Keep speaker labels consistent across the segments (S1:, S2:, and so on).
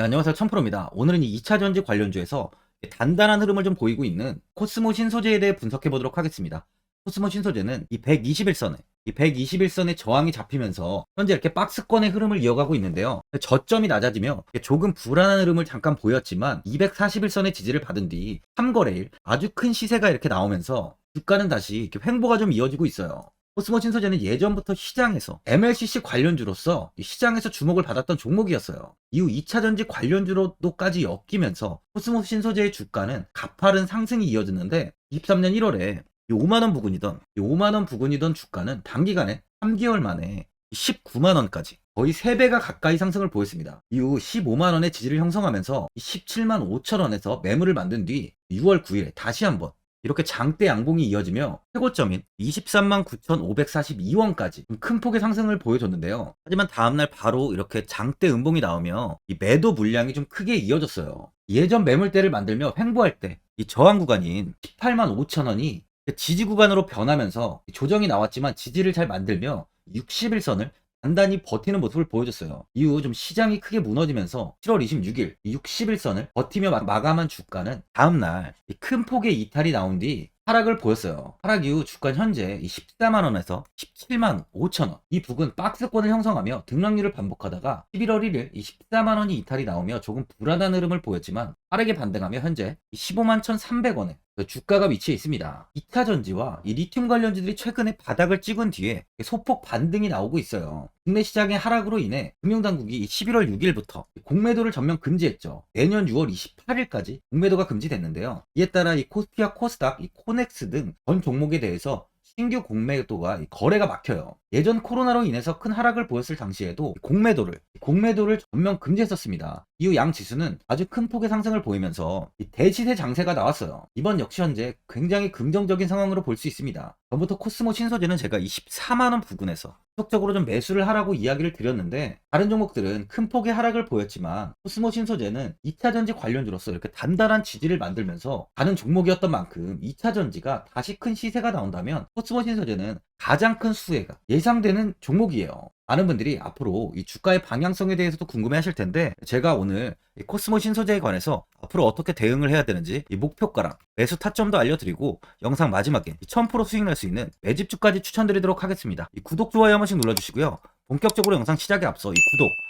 S1: 네, 안녕하세요. 천프로입니다. 오늘은 이 2차 전지 관련주에서 단단한 흐름을 좀 보이고 있는 코스모 신소재에 대해 분석해 보도록 하겠습니다. 코스모 신소재는 이 121선에 이 121선의 저항이 잡히면서 현재 이렇게 박스권의 흐름을 이어가고 있는데요. 저점이 낮아지며 조금 불안한 흐름을 잠깐 보였지만 241선의 지지를 받은 뒤 3거래일 아주 큰 시세가 이렇게 나오면서 주가는 다시 이렇게 횡보가 좀 이어지고 있어요. 코스모 신소재는 예전부터 시장에서 MLCC 관련주로서 이 시장에서 주목을 받았던 종목이었어요. 이후 2차 전지 관련주로도까지 엮이면서 코스모 신소재의 주가는 가파른 상승이 이어졌는데 23년 1월에 5만원 부근이던 5만원 부근이던 주가는 단기간에 3개월 만에 19만원까지 거의 3배가 가까이 상승을 보였습니다. 이후 15만원의 지지를 형성하면서 17만 5천원에서 매물을 만든 뒤 6월 9일에 다시 한번 이렇게 장대 양봉이 이어지며 최고점인 23만 9,542원까지 큰 폭의 상승을 보여줬는데요. 하지만 다음날 바로 이렇게 장대 음봉이 나오며 이 매도 물량이 좀 크게 이어졌어요. 예전 매물대를 만들며 횡보할 때 이 저항 구간인 18만 5천 원이 지지 구간으로 변하면서 조정이 나왔지만 지지를 잘 만들며 60일선을 단단히 버티는 모습을 보여줬어요. 이후 좀 시장이 크게 무너지면서 7월 26일 60일선을 버티며 마- 마감한 주가는 다음날 이큰 폭의 이탈이 나온 뒤 하락을 보였어요. 하락 이후 주가 현재 14만원에서 17만 5천원 이 부근 박스권을 형성하며 등락률을 반복하다가 11월 1일 14만원이 이탈이 나오며 조금 불안한 흐름을 보였지만 빠르게 반등하며 현재 15만 1,300원에 주가가 위치해 있습니다. 2차 전지와 이 리튬 관련주들이 최근에 바닥을 찍은 뒤에 소폭 반등이 나오고 있어요. 국내 시장의 하락으로 인해 금융당국이 11월 6일부터 공매도를 전면 금지했죠. 내년 6월 28일까지 공매도가 금지됐는데요. 이에 따라 이 코스피와 코스닥, 이 코넥스 등 전 종목에 대해서 신규 공매도가 거래가 막혀요. 예전 코로나로 인해서 큰 하락을 보였을 당시에도 공매도를 공매도를 전면 금지했었습니다. 이후 양 지수는 아주 큰 폭의 상승을 보이면서 이 대시세 장세가 나왔어요. 이번 역시 현재 굉장히 긍정적인 상황으로 볼 수 있습니다. 전부터 코스모 신소재는 제가 24만 원 부근에서 지속적으로 좀 매수를 하라고 이야기를 드렸는데 다른 종목들은 큰 폭의 하락을 보였지만 코스모 신소재는 2차 전지 관련주로서 이렇게 단단한 지지를 만들면서 가는 종목이었던 만큼 2차 전지가 다시 큰 시세가 나온다면 코스모 신소재는 가장 큰 수혜가 예상되는 종목이에요. 많은 분들이 앞으로 이 주가의 방향성에 대해서도 궁금해 하실 텐데 제가 오늘 이 코스모 신소재에 관해서 앞으로 어떻게 대응을 해야 되는지 이 목표가랑 매수 타점도 알려드리고 영상 마지막에 1000% 수익 낼수 있는 매집주까지 추천드리도록 하겠습니다. 이 구독, 좋아요 한 번씩 눌러주시고요. 본격적으로 영상 시작에 앞서 이 구독, 이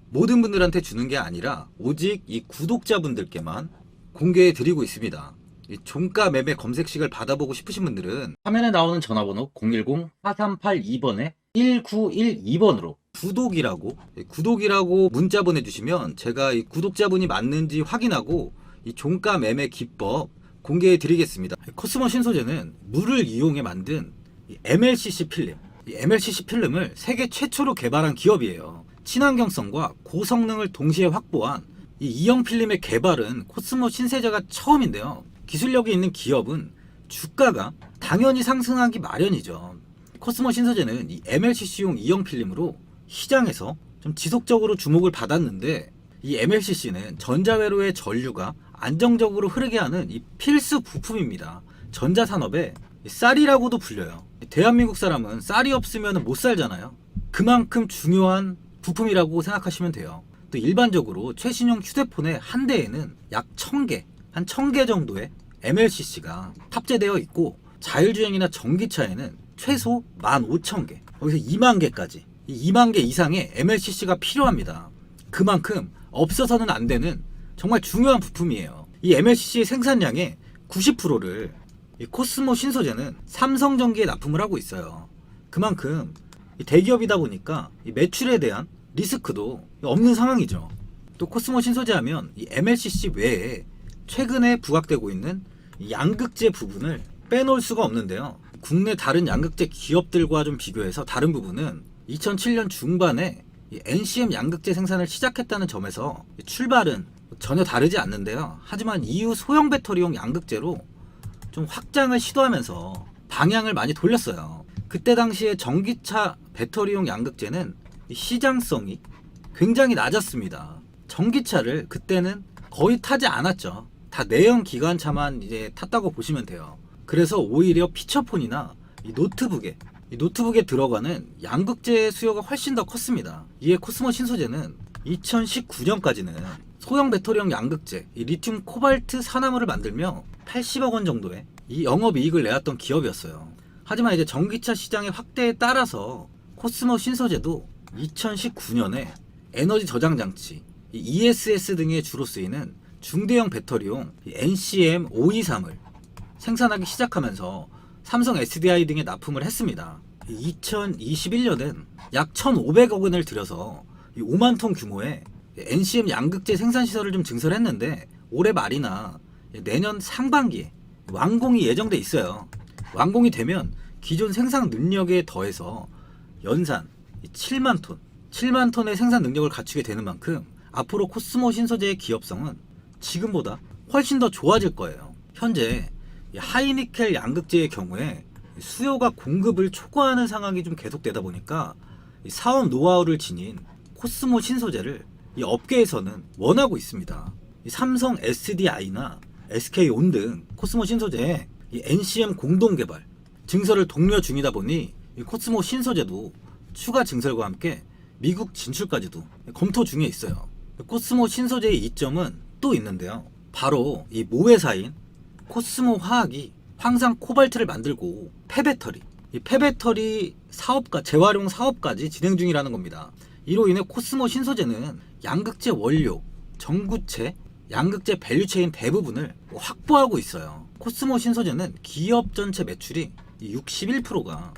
S1: 모든 분들한테 주는 게 아니라 오직 이 구독자분들께만 공개해 드리고 있습니다. 이 종가 매매 검색식을 받아보고 싶으신 분들은 화면에 나오는 전화번호 010-4382번에 1912번으로 구독이라고 예, 구독이라고 문자 보내주시면 제가 이 구독자분이 맞는지 확인하고 이 종가 매매 기법 공개해 드리겠습니다. 코스모 신소재는 물을 이용해 만든 이 MLCC 필름, 이 MLCC 필름을 세계 최초로 개발한 기업이에요. 친환경성과 고성능을 동시에 확보한 이 이형 필름의 개발은 코스모 신세제가 처음인데요. 기술력이 있는 기업은 주가가 당연히 상승하기 마련이죠. 코스모 신소재는 이 MLCC용 이형 필름으로 시장에서 좀 지속적으로 주목을 받았는데 이 MLCC는 전자회로의 전류가 안정적으로 흐르게 하는 이 필수 부품입니다. 전자산업의 쌀이라고도 불려요. 대한민국 사람은 쌀이 없으면 못 살잖아요. 그만큼 중요한 부품이라고 생각하시면 돼요. 또 일반적으로 최신형 휴대폰의 한 대에는 약 1000개, 한 1000개 정도의 MLCC가 탑재되어 있고 자율주행이나 전기차에는 최소 15,000개, 거기서 2만 개까지 이 2만 개 이상의 MLCC가 필요합니다. 그만큼 없어서는 안 되는 정말 중요한 부품이에요. 이 MLCC의 생산량의 90%를 이 코스모 신소재는 삼성전기에 납품을 하고 있어요. 그만큼 이 대기업이다 보니까 이 매출에 대한 리스크도 없는 상황이죠. 또 코스모 신소재 하면 이 MLCC 외에 최근에 부각되고 있는 이 양극재 부분을 빼놓을 수가 없는데요. 국내 다른 양극재 기업들과 좀 비교해서 다른 부분은 2007년 중반에 이 NCM 양극재 생산을 시작했다는 점에서 출발은 전혀 다르지 않는데요. 하지만 이후 소형 배터리용 양극재로 좀 확장을 시도하면서 방향을 많이 돌렸어요. 그때 당시에 전기차 배터리용 양극재는 이 시장성이 굉장히 낮았습니다. 전기차를 그때는 거의 타지 않았죠. 다 내연 기관차만 이제 탔다고 보시면 돼요. 그래서 오히려 피처폰이나 이 노트북에 이 노트북에 들어가는 양극재 수요가 훨씬 더 컸습니다. 이에 코스모 신소재는 2019년까지는 소형 배터리용 양극재, 이 리튬 코발트 산화물을 만들며 80억 원 정도의 이 영업 이익을 내왔던 기업이었어요. 하지만 이제 전기차 시장의 확대에 따라서 코스모 신소재도 2019년에 에너지 저장 장치, 이 ESS 등에 주로 쓰이는 중대형 배터리용 이 NCM 523을 생산하기 시작하면서 삼성 SDI 등에 납품을 했습니다. 2021년엔 약 1,500억 원을 들여서 5만 톤 규모의 NCM 양극재 생산 시설을 좀 증설했는데 올해 말이나 내년 상반기에 완공이 예정돼 있어요. 완공이 되면 기존 생산 능력에 더해서 연산 7만 톤, 7만 톤의 생산 능력을 갖추게 되는 만큼 앞으로 코스모 신소재의 기업성은 지금보다 훨씬 더 좋아질 거예요. 현재 이 하이니켈 양극재의 경우에 수요가 공급을 초과하는 상황이 좀 계속되다 보니까 이 사업 노하우를 지닌 코스모 신소재를 이 업계에서는 원하고 있습니다. 이 삼성 SDI나 SK온 등 코스모 신소재의 이 NCM 공동 개발 증설을 독려 중이다 보니 이 코스모 신소재도 추가 증설과 함께 미국 진출까지도 검토 중에 있어요. 코스모 신소재의 이점은 또 있는데요. 바로 이 모회사인 코스모 화학이 황산 코발트를 만들고 폐배터리, 이 폐배터리 사업과 재활용 사업까지 진행 중이라는 겁니다. 이로 인해 코스모 신소재는 양극재 원료, 전구체, 양극재 밸류체인 대부분을 확보하고 있어요. 코스모 신소재는 기업 전체 매출이 61%가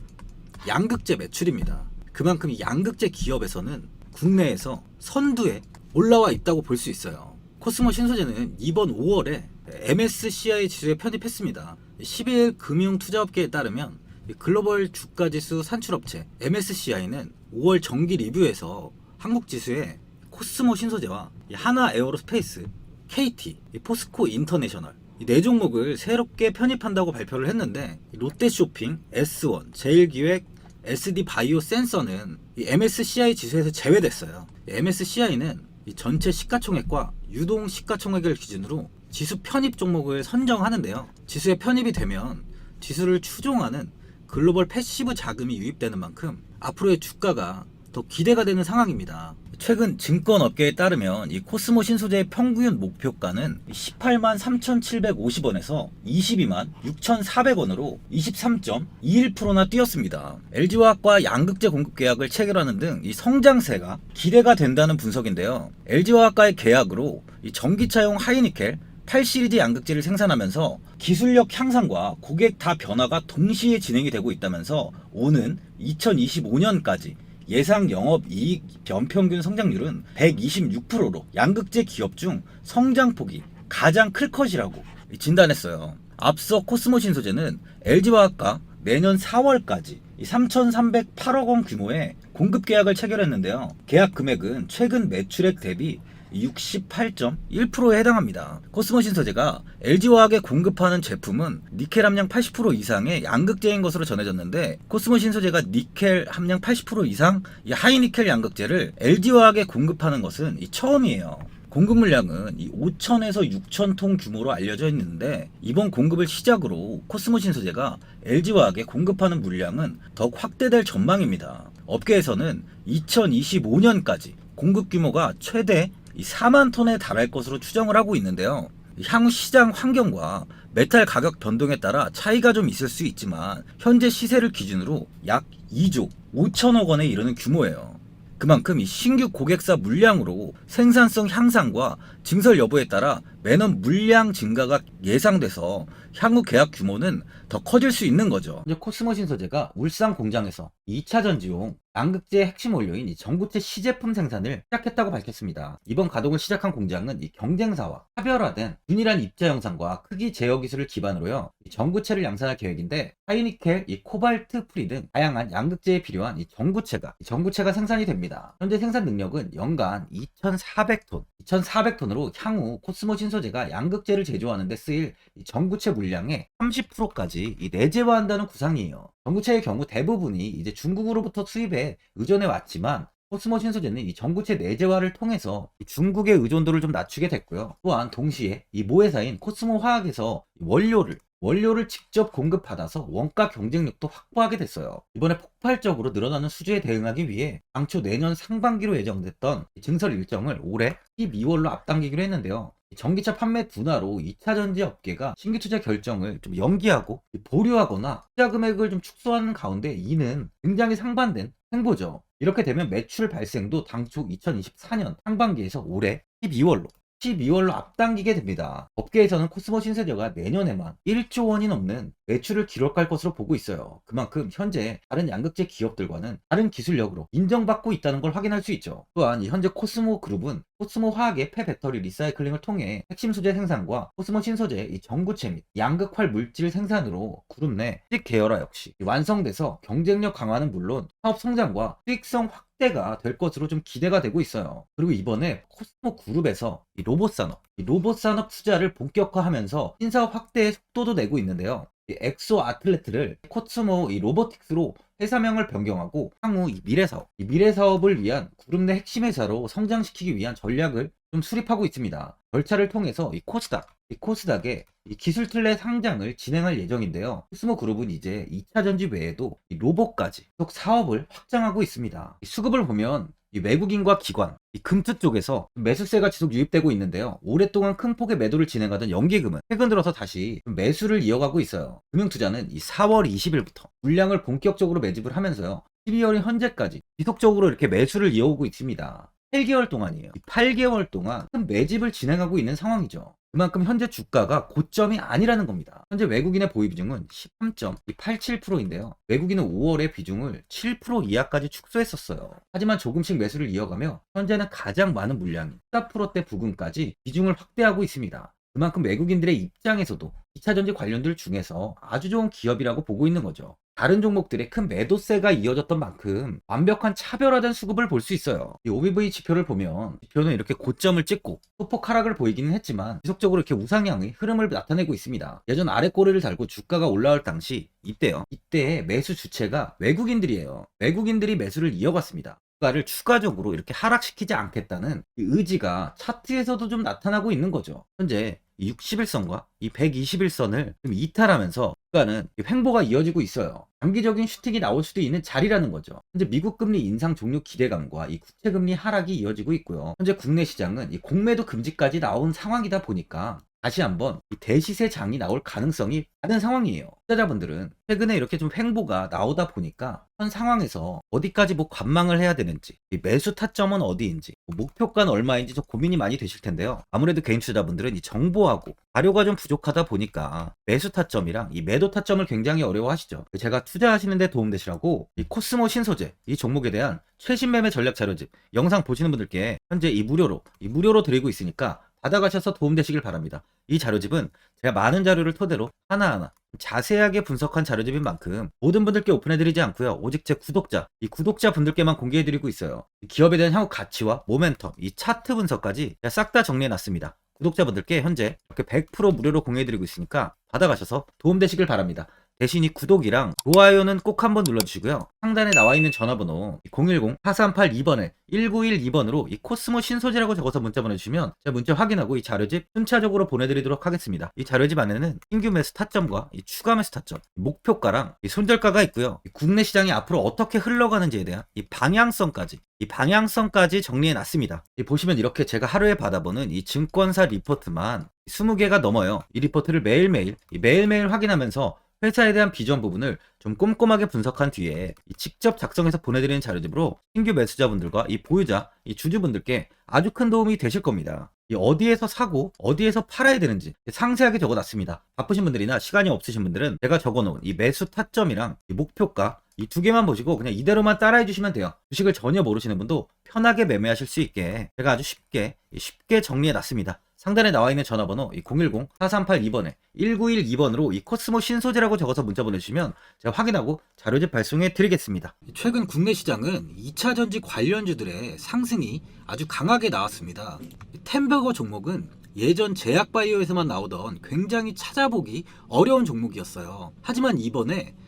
S1: 양극재 매출입니다. 그만큼 이 양극재 기업에서는 국내에서 선두에 올라와 있다고 볼 수 있어요. 코스모 신소재는 이번 5월에 MSCI 지수에 편입했습니다. 12일 금융투자업계에 따르면 이 글로벌 주가지수 산출업체 MSCI는 5월 정기 리뷰에서 한국 지수에 코스모 신소재와 이 하나 에어로스페이스, KT, 이 포스코 인터내셔널 이 네 종목을 새롭게 편입한다고 발표를 했는데 이 롯데쇼핑, S1, 제일기획, SD 바이오 센서는 이 MSCI 지수에서 제외됐어요. MSCI는 이 전체 시가총액과 유동 시가총액을 기준으로 지수 편입 종목을 선정하는데요. 지수에 편입이 되면 지수를 추종하는 글로벌 패시브 자금이 유입되는 만큼 앞으로의 주가가 더 기대가 되는 상황입니다. 최근 증권업계에 따르면 이 코스모 신소재의 평균 목표가는 18만 3,750원에서 22만 6,400원으로 23.21%나 뛰었습니다. LG화학과 양극재 공급 계약을 체결하는 등 이 성장세가 기대가 된다는 분석인데요. LG화학과의 계약으로 이 전기차용 하이니켈 8시리즈 양극재를 생산하면서 기술력 향상과 고객 다 변화가 동시에 진행이 되고 있다면서 오는 2025년까지 예상 영업 이익 연평균 성장률은 126%로 양극재 기업 중 성장폭이 가장 클 것이라고 진단했어요. 앞서 코스모 신소재는 LG화학과 내년 4월까지 3,308억 원 규모의 공급 계약을 체결했는데요. 계약 금액은 최근 매출액 대비 68.1%에 해당합니다. 코스모 신소재가 LG화학에 공급하는 제품은 니켈 함량 80% 이상의 양극재인 것으로 전해졌는데 코스모 신소재가 니켈 함량 80% 이상 이 하이니켈 양극재를 LG화학에 공급하는 것은 이 처음이에요. 공급 물량은 이 5천에서 6천 통 규모로 알려져 있는데 이번 공급을 시작으로 코스모 신소재가 LG화학에 공급하는 물량은 더욱 확대될 전망입니다. 업계에서는 2025년까지 공급 규모가 최대 이 4만 톤에 달할 것으로 추정을 하고 있는데요. 향후 시장 환경과 메탈 가격 변동에 따라 차이가 좀 있을 수 있지만 현재 시세를 기준으로 약 2조 5천억 원에 이르는 규모예요. 그만큼 이 신규 고객사 물량으로 생산성 향상과 증설 여부에 따라 매년 물량 증가가 예상돼서 향후 계약 규모는 더 커질 수 있는 거죠. 이제 코스모 신 소재가 울산 공장에서 2차 전지용 양극재 핵심 원료인 이 전구체 시제품 생산을 시작했다고 밝혔습니다. 이번 가동을 시작한 공장은 이 경쟁사와 차별화된 균일한 입자 형상과 크기 제어 기술을 기반으로요. 이 전구체를 양산할 계획인데 하이니켈, 이 코발트 프리 등 다양한 양극재에 필요한 이 전구체가 이 전구체가 생산이 됩니다. 현재 생산 능력은 연간 2,400톤, 2,400톤으로 향후 코스모 신소재가 양극재를 제조하는 데 쓰일 이 전구체 물량의 30%까지 이 내재화한다는 구상이에요. 전구체의 경우 대부분이 이제 중국으로부터 수입에 의존해 왔지만 코스모 신소재는 이 전구체 내재화를 통해서 이 중국의 의존도를 좀 낮추게 됐고요. 또한 동시에 이 모회사인 코스모 화학에서 이 원료를 원료를 직접 공급받아서 원가 경쟁력도 확보하게 됐어요. 이번에 폭발적으로 늘어나는 수주에 대응하기 위해 당초 내년 상반기로 예정됐던 이 증설 일정을 올해 12월로 앞당기기로 했는데요. 이 전기차 판매 둔화로 2차 전지 업계가 신규 투자 결정을 좀 연기하고 보류하거나 투자 금액을 좀 축소하는 가운데 이는 굉장히 상반된 행보죠. 이렇게 되면 매출 발생도 당초 2024년 상반기에서 올해 12월로 12월로 앞당기게 됩니다. 업계에서는 코스모 신세저가 내년에만 1조 원이 넘는 매출을 기록할 것으로 보고 있어요. 그만큼 현재 다른 양극재 기업들과는 다른 기술력으로 인정받고 있다는 걸 확인할 수 있죠. 또한 이 현재 코스모 그룹은 코스모 화학의 폐배터리 리사이클링을 통해 핵심 소재 생산과 코스모 신소재의 이 전구체 및 양극활 물질 생산으로 그룹 내 수직 계열화 역시 완성돼서 경쟁력 강화는 물론 사업 성장과 수익성 확대 가 될 것으로 좀 기대가 되고 있어요. 그리고 이번에 코스모 그룹에서 이 로봇 산업, 이 로봇 산업 투자를 본격화하면서 신사업 확대의 속도도 내고 있는데요. 이 엑소 아틀레트를 코스모 이 로보틱스로 회사명을 변경하고 향후 이 미래 사업, 이 미래 사업을 위한 그룹 내 핵심 회사로 성장시키기 위한 전략을 좀 수립하고 있습니다. 절차를 통해서 이 코스닥, 이 코스닥의 이 기술 틀내 상장을 진행할 예정인데요. 코스모 그룹은 이제 2차 전지 외에도 이 로봇까지 계속 사업을 확장하고 있습니다. 이 수급을 보면 이 외국인과 기관, 이 금투 쪽에서 매수세가 지속 유입되고 있는데요. 오랫동안 큰 폭의 매도를 진행하던 연기금은 최근 들어서 다시 매수를 이어가고 있어요. 금융투자는 이 4월 20일부터 물량을 본격적으로 매집을 하면서요. 12월 현재까지 지속적으로 이렇게 매수를 이어오고 있습니다. 8개월 동안이에요. 8개월 동안 큰 매집을 진행하고 있는 상황이죠. 그만큼 현재 주가가 고점이 아니라는 겁니다. 현재 외국인의 보유 비중은 13.87%인데요. 외국인은 5월에 비중을 7% 이하까지 축소했었어요. 하지만 조금씩 매수를 이어가며 현재는 가장 많은 물량인 14%대 부근까지 비중을 확대하고 있습니다. 그만큼 외국인들의 입장에서도 2차 전지 관련들 중에서 아주 좋은 기업이라고 보고 있는 거죠. 다른 종목들의 큰 매도세가 이어졌던 만큼 완벽한 차별화된 수급을 볼 수 있어요. 이 OBV 지표를 보면 지표는 이렇게 고점을 찍고 소폭 하락을 보이기는 했지만 지속적으로 이렇게 우상향의 흐름을 나타내고 있습니다. 예전 아래 꼬리를 달고 주가가 올라올 당시 이때요. 이때의 매수 주체가 외국인들이에요. 외국인들이 매수를 이어갔습니다. 주가를 추가적으로 이렇게 하락시키지 않겠다는 이 의지가 차트에서도 좀 나타나고 있는 거죠. 현재 이 61선과 이 121선을 좀 이탈하면서 주가는 횡보가 이어지고 있어요. 장기적인 슈팅이 나올 수도 있는 자리라는 거죠. 현재 미국 금리 인상 종료 기대감과 이 국채 금리 하락이 이어지고 있고요. 현재 국내 시장은 이 공매도 금지까지 나온 상황이다 보니까 다시 한번 이 대시세 장이 나올 가능성이 많은 상황이에요. 투자자분들은 최근에 이렇게 좀 횡보가 나오다 보니까 현 상황에서 어디까지 뭐 관망을 해야 되는지, 이 매수 타점은 어디인지, 뭐 목표가는 얼마인지 좀 고민이 많이 되실 텐데요. 아무래도 개인 투자자분들은 이 정보하고 자료가 좀 부족하다 보니까 매수 타점이랑 이 매도 타점을 굉장히 어려워하시죠. 제가 투자하시는데 도움되시라고 이 코스모 신소재 이 종목에 대한 최신 매매 전략 자료집 영상 보시는 분들께 현재 이 무료로 이 무료로 드리고 있으니까 받아가셔서 도움되시길 바랍니다. 이 자료집은 제가 많은 자료를 토대로 하나하나 자세하게 분석한 자료집인 만큼 모든 분들께 오픈해드리지 않고요. 오직 제 구독자, 이 구독자 분들께만 공개해드리고 있어요. 이 기업에 대한 향후 가치와 모멘텀, 이 차트 분석까지 싹 다 정리해놨습니다. 구독자분들께 현재 이렇게 100% 무료로 공유해드리고 있으니까 받아가셔서 도움되시길 바랍니다. 대신 이 구독이랑 좋아요는 꼭 한번 눌러주시고요. 상단에 나와 있는 전화번호 010-4382번에 1912번으로 이 코스모 신소재라고 적어서 문자 보내주시면 제가 문자 확인하고 이 자료집 순차적으로 보내드리도록 하겠습니다. 이 자료집 안에는 신규 매수 타점과 이 추가 매수 타점, 이 목표가랑 이 손절가가 있고요. 이 국내 시장이 앞으로 어떻게 흘러가는지에 대한 이 방향성까지 이 방향성까지 정리해 놨습니다. 이 보시면 이렇게 제가 하루에 받아보는 이 증권사 리포트만 20개가 넘어요. 이 리포트를 매일매일 이 매일매일 확인하면서 회사에 대한 비전 부분을 좀 꼼꼼하게 분석한 뒤에 이 직접 작성해서 보내드리는 자료집으로 신규 매수자분들과 이 보유자, 이 주주분들께 아주 큰 도움이 되실 겁니다. 이 어디에서 사고 어디에서 팔아야 되는지 상세하게 적어놨습니다. 바쁘신 분들이나 시간이 없으신 분들은 제가 적어놓은 이 매수 타점이랑 이 목표가 이 두 개만 보시고 그냥 이대로만 따라해 주시면 돼요. 주식을 전혀 모르시는 분도 편하게 매매하실 수 있게 제가 아주 쉽게 쉽게 정리해 놨습니다. 상단에 나와 있는 전화번호 010-4382번에 1912번으로 이 코스모 신소재라고 적어서 문자 보내주시면 제가 확인하고 자료집 발송해 드리겠습니다.
S2: 최근 국내 시장은 2차 전지 관련주들의 상승이 아주 강하게 나왔습니다. 템버거 종목은 예전 제약바이오에서만 나오던 굉장히 찾아보기 어려운 종목이었어요. 하지만 이번에